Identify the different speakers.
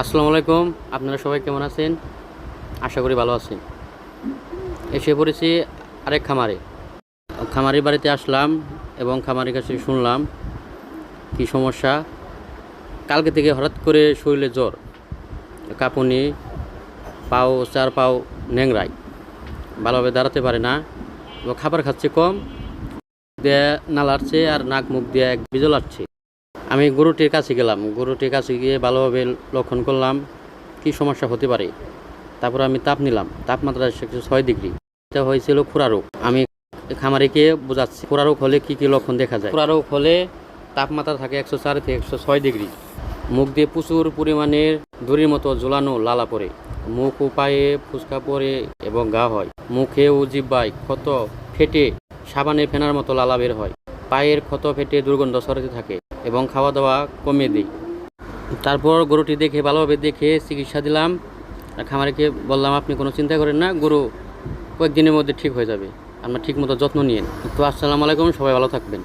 Speaker 1: আসসালামু আলাইকুম, আপনারা সবাই কেমন আছেন? আশা করি ভালো আছেন। এসে পড়েছি আরেক খামারে। খামারির বাড়িতে আসলাম এবং খামারির কাছে শুনলাম, কি সমস্যা? কালকে থেকে হঠাৎ করে শরীরে জ্বর, কাঁপুনি, পাও, চার পাও ন্যাংরাই ভালোভাবে দাঁড়াতে পারে না এবং খাবার খাচ্ছে কম দিয়ে নালাচ্ছে আর নাক মুখ দিয়ে এক বিজলাচ্ছে আমি গরুটির কাছে গেলাম। গরুটির কাছে গিয়ে ভালোভাবে লক্ষণ করলাম। কি সমস্যা হতে পারে? তারপর আমি তাপ নিলাম। তাপমাত্রা ছয় ডিগ্রি। এটা হয়েছিল খুরা রোগ। আমি খামারিকে বোঝাচ্ছি, খুরা রোগ হলে কি কি লক্ষণ দেখা যায়? খুরা রোগ হলে তাপমাত্রা থাকে একশো চার থেকে একশো ছয় ডিগ্রি। মুখ দিয়ে প্রচুর পরিমাণের দড়ির মতো ঝোলানো লালা পড়ে। মুখ ও পায়ে ফুসকা পড়ে এবং গা হয়। মুখে ও জিব্বায় ক্ষত ফেটে সাবানে ফেনার মতো লালা বের হয়। পায়ের ক্ষত ফেটে দুর্গন্ধ ছড়াতে থাকে। এবং খাওয়া দাওয়া কমিয়ে দিই। তারপর গরুটি দেখে, ভালোভাবে দেখে চিকিৎসা দিলাম। খামারিকে বললাম, আপনি কোনো চিন্তা করেন না, গরু কয়েকদিনের মধ্যে ঠিক হয়ে যাবে। আপনার ঠিক মতো যত্ন নিয়ে তো আসসালামু আলাইকুম, সবাই ভালো থাকবেন।